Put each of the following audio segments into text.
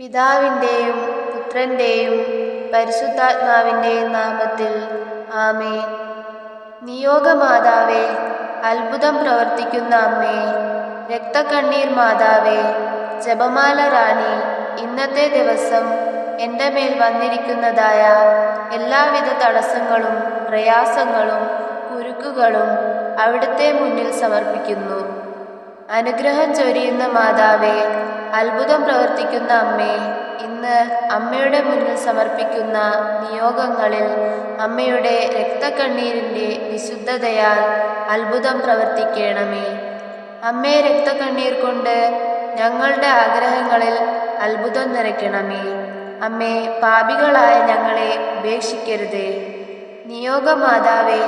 പിതാവിന്റെയും പുത്രന്റെയും പരിശുദ്ധാത്മാവിന്റെയും നാമത്തിൽ ആമേ നിയോഗമാതാവേ അത്ഭുതം പ്രവർത്തിക്കുന്ന അമ്മേ രക്തക്കണ്ണീർ മാതാവേ ജപമാല റാണി ഇന്നത്തെ ദിവസം എന്റെ മേൽ വന്നിരിക്കുന്നതായ എല്ലാവിധ തടസ്സങ്ങളും പ്രയാസങ്ങളും കുരുക്കുകളും അവിടുത്തെ മുന്നിൽ സമർപ്പിക്കുന്നു. അനുഗ്രഹം ചൊരിയുന്ന മാതാവേ അത്ഭുതം പ്രവർത്തിക്കുന്ന അമ്മേ ഇന്ന് അമ്മയുടെ മുന്നിൽ സമർപ്പിക്കുന്ന നിയോഗങ്ങളിൽ അമ്മയുടെ രക്തക്കണ്ണീരിന്റെ വിശുദ്ധതയാൽ അത്ഭുതം പ്രവർത്തിക്കണമേ. അമ്മേ രക്തക്കണ്ണീർ കൊണ്ട് ഞങ്ങളുടെ ആഗ്രഹങ്ങളിൽ അത്ഭുതം നിറയ്ക്കണമേ. അമ്മേ പാപികളായ ഞങ്ങളെ ഉപേക്ഷിക്കരുതേ. നിയോഗമാതാവേ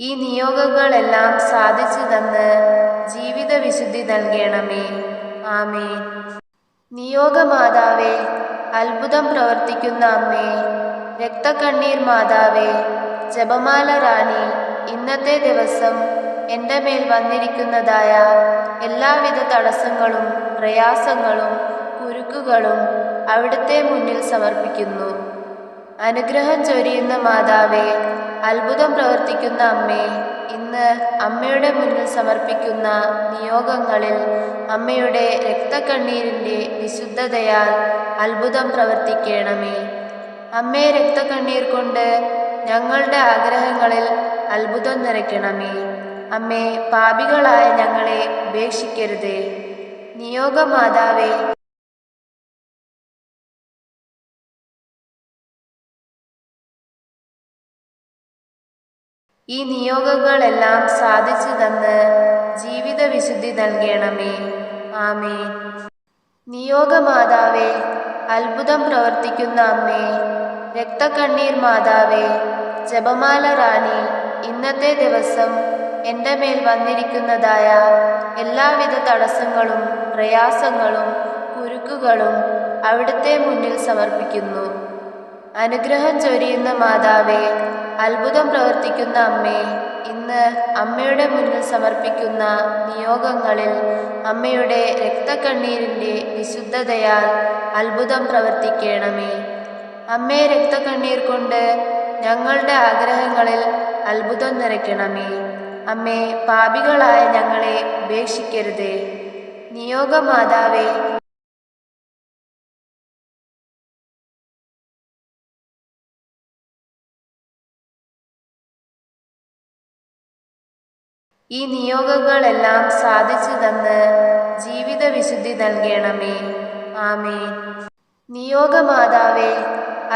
ഈ നിയോഗങ്ങളെല്ലാം സാധിച്ചു തന്ന് ജീവിത വിശുദ്ധി നൽകണമേ. ആമേ നിയോഗമാതാവേ അത്ഭുതം പ്രവർത്തിക്കുന്ന അമ്മേ രക്തക്കണ്ണീർ മാതാവേ ജപമാല റാണി ഇന്നത്തെ ദിവസം എന്റെ മേൽ വന്നിരിക്കുന്നതായ എല്ലാവിധ തടസ്സങ്ങളും പ്രയാസങ്ങളും കുരുക്കുകളും അവിടുത്തെ മുന്നിൽ സമർപ്പിക്കുന്നു. അനുഗ്രഹം ചൊരിയുന്ന മാതാവേ അത്ഭുതം പ്രവർത്തിക്കുന്ന അമ്മേ ഇന്ന് അമ്മയുടെ മുന്നിൽ സമർപ്പിക്കുന്ന നിയോഗങ്ങളിൽ അമ്മയുടെ രക്തക്കണ്ണീരിന്റെ വിശുദ്ധതയാൽ അത്ഭുതം പ്രവർത്തിക്കണമേ. അമ്മേ രക്തക്കണ്ണീർ കൊണ്ട് ഞങ്ങളുടെ ആഗ്രഹങ്ങളിൽ അത്ഭുതം നിറയ്ക്കണമേ. അമ്മേ പാപികളായ ഞങ്ങളെ ഉപേക്ഷിക്കരുതേ. നിയോഗമാതാവേ ഈ നിയോഗങ്ങളെല്ലാം സാധിച്ചു തന്ന് ജീവിത വിശുദ്ധി നൽകണമേ. ആമേ നിയോഗമാതാവേ അത്ഭുതം പ്രവർത്തിക്കുന്ന അമ്മേ രക്തക്കണ്ണീർ മാതാവേ ജപമാല റാണി ഇന്നത്തെ ദിവസം എന്റെ മേൽ വന്നിരിക്കുന്നതായ എല്ലാവിധ തടസ്സങ്ങളും പ്രയാസങ്ങളും കുരുക്കുകളും അവിടുത്തെ മുന്നിൽ സമർപ്പിക്കുന്നു. അനുഗ്രഹം ചൊരിയുന്ന മാതാവേ അത്ഭുതം പ്രവർത്തിക്കുന്ന അമ്മേ ഇന്ന് അമ്മയുടെ മുന്നിൽ സമർപ്പിക്കുന്ന നിയോഗങ്ങളിൽ അമ്മയുടെ രക്തക്കണ്ണീരിന്റെ വിശുദ്ധതയാൽ അത്ഭുതം പ്രവർത്തിക്കണമേ. അമ്മേ രക്തക്കണ്ണീർ കൊണ്ട് ഞങ്ങളുടെ ആഗ്രഹങ്ങളിൽ അത്ഭുതം നിറയ്ക്കണമേ. അമ്മേ പാപികളായ ഞങ്ങളെ ഉപേക്ഷിക്കരുതേ. നിയോഗമാതാവേ ഈ നിയോഗങ്ങളെല്ലാം സാധിച്ചു തന്ന് ജീവിത വിശുദ്ധി നൽകണമേ. ആമേ നിയോഗമാതാവേ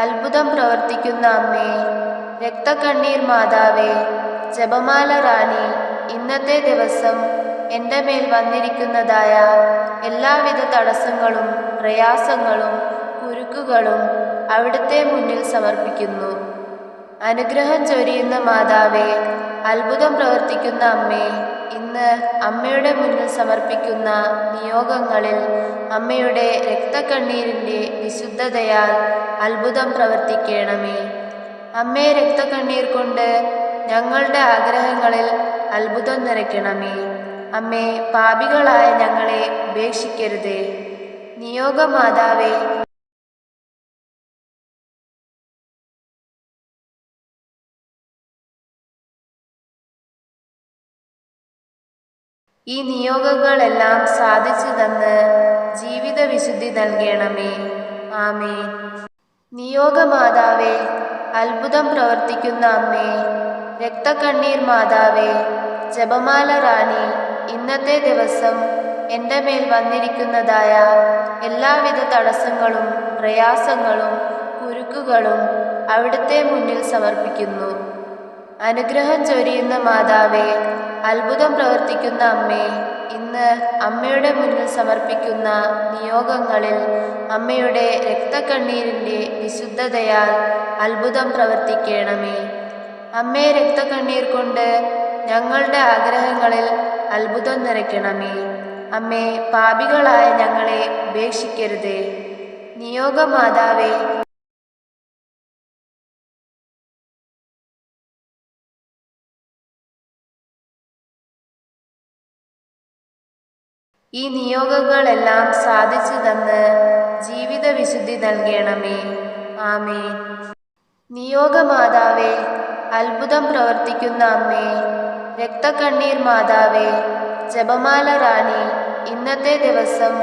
അത്ഭുതം പ്രവർത്തിക്കുന്ന അമ്മേ രക്തക്കണ്ണീർ മാതാവേ ജപമാല റാണി ഇന്നത്തെ ദിവസം എന്റെ മേൽ വന്നിരിക്കുന്നതായ എല്ലാവിധ തടസ്സങ്ങളും പ്രയാസങ്ങളും കുരുക്കുകളും അവിടുത്തെ മുന്നിൽ സമർപ്പിക്കുന്നു. അനുഗ്രഹം ചൊരിയുന്ന മാതാവേ അത്ഭുതം പ്രവർത്തിക്കുന്ന അമ്മേ ഇന്ന് അമ്മയുടെ മുന്നിൽ സമർപ്പിക്കുന്ന നിയോഗങ്ങളിൽ അമ്മയുടെ രക്തക്കണ്ണീരിന്റെ വിശുദ്ധതയാൽ അത്ഭുതം പ്രവർത്തിക്കണമേ. അമ്മേ രക്തക്കണ്ണീർ കൊണ്ട് ഞങ്ങളുടെ ആഗ്രഹങ്ങളിൽ അത്ഭുതം നിറയ്ക്കണമേ. അമ്മേ പാപികളായ ഞങ്ങളെ ഉപേക്ഷിക്കരുതേ. നിയോഗമാതാവേ ഈ നിയോഗങ്ങളെല്ലാം സാധിച്ചു തന്ന് ജീവിത വിശുദ്ധി നൽകണമേ. ആമേ നിയോഗമാതാവേ അത്ഭുതം പ്രവർത്തിക്കുന്ന അമ്മേ രക്തക്കണ്ണീർ മാതാവേ ജപമാല റാണി ഇന്നത്തെ ദിവസം എന്റെ മേൽ വന്നിരിക്കുന്നതായ എല്ലാവിധ തടസ്സങ്ങളും പ്രയാസങ്ങളും കുരുക്കുകളും അവിടുത്തെ മുന്നിൽ സമർപ്പിക്കുന്നു. അനുഗ്രഹം ചൊരിയുന്ന മാതാവേ അത്ഭുതം പ്രവർത്തിക്കുന്ന അമ്മേ ഇന്ന് അമ്മയുടെ മുന്നിൽ സമർപ്പിക്കുന്ന നിയോഗങ്ങളിൽ അമ്മയുടെ രക്തക്കണ്ണീരിന്റെ വിശുദ്ധതയാൽ അത്ഭുതം പ്രവർത്തിക്കണമേ. അമ്മേ രക്തക്കണ്ണീർ കൊണ്ട് ഞങ്ങളുടെ ആഗ്രഹങ്ങളിൽ അത്ഭുതം നിറയ്ക്കണമേ. അമ്മേ പാപികളായ ഞങ്ങളെ ഉപേക്ഷിക്കരുതേ. നിയോഗമാതാവേ ഈ നിയോഗങ്ങളെല്ലാം സാധിച്ചു തന്ന് ജീവിത വിശുദ്ധി നൽകണമേ. ആമേ നിയോഗമാതാവേ അത്ഭുതം പ്രവർത്തിക്കുന്ന അമ്മേ രക്തക്കണ്ണീർ മാതാവേ ജപമാല റാണി ഇന്നത്തെ ദിവസം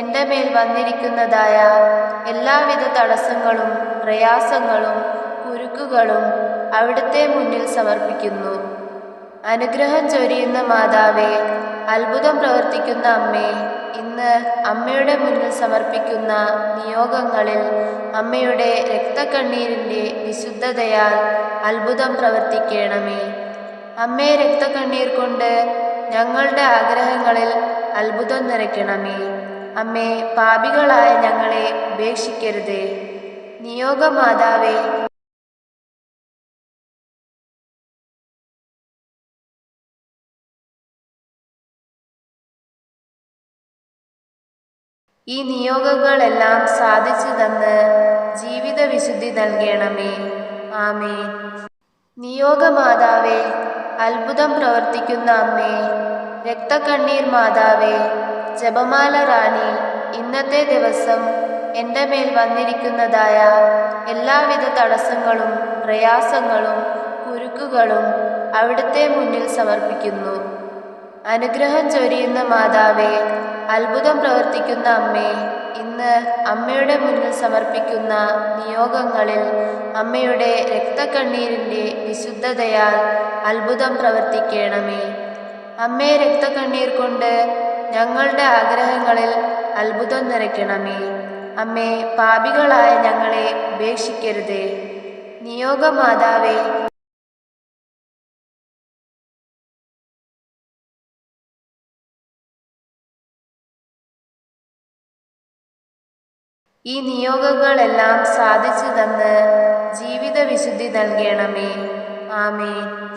എന്റെ മേൽ വന്നിരിക്കുന്നതായ എല്ലാവിധ തടസ്സങ്ങളും പ്രയാസങ്ങളും കുരുക്കുകളും അവിടുത്തെ മുന്നിൽ സമർപ്പിക്കുന്നു. അനുഗ്രഹം ചൊരിയുന്ന മാതാവേ അത്ഭുതം പ്രവർത്തിക്കുന്ന അമ്മേ ഇന്ന് അമ്മയുടെ മുന്നിൽ സമർപ്പിക്കുന്ന നിയോഗങ്ങളിൽ അമ്മയുടെ രക്തക്കണ്ണീരിന്റെ വിശുദ്ധതയാൽ അത്ഭുതം പ്രവർത്തിക്കണമേ. അമ്മേ രക്തക്കണ്ണീർ കൊണ്ട് ഞങ്ങളുടെ ആഗ്രഹങ്ങളിൽ അത്ഭുതം നിറയ്ക്കണമേ. അമ്മേ പാപികളായ ഞങ്ങളെ ഉപേക്ഷിക്കരുതേ. നിയോഗമാതാവേ ഈ നിയോഗങ്ങളെല്ലാം സാധിച്ചു തന്ന് ജീവിത വിശുദ്ധി നൽകണമേ. ആമേ. നിയോഗമാതാവേ അത്ഭുതം പ്രവർത്തിക്കുന്ന അമ്മേ രക്തക്കണ്ണീർ മാതാവേ ജപമാല റാണി ഇന്നത്തെ ദിവസം എന്റെ മേൽ വന്നിരിക്കുന്നതായ എല്ലാവിധ തടസ്സങ്ങളും പ്രയാസങ്ങളും കുരുക്കുകളും അവിടുത്തെ മുന്നിൽ സമർപ്പിക്കുന്നു. അനുഗ്രഹം ചൊരിയുന്ന മാതാവേ അത്ഭുതം പ്രവർത്തിക്കുന്ന അമ്മേ ഇന്ന് അമ്മയുടെ മുന്നിൽ സമർപ്പിക്കുന്ന നിയോഗങ്ങളിൽ അമ്മയുടെ രക്തക്കണ്ണീരിന്റെ വിശുദ്ധതയാൽ അത്ഭുതം പ്രവർത്തിക്കണമേ. അമ്മേ രക്തക്കണ്ണീർ കൊണ്ട് ഞങ്ങളുടെ ആഗ്രഹങ്ങളിൽ അത്ഭുതം നിറയ്ക്കണമേ. അമ്മേ പാപികളായ ഞങ്ങളെ ഉപേക്ഷിക്കരുതേ. നിയോഗമാതാവേ ഈ നിയോഗങ്ങളെല്ലാം സാധിച്ചു തന്ന് ജീവിതവിശുദ്ധി നൽകണമേ. ആമേൻ.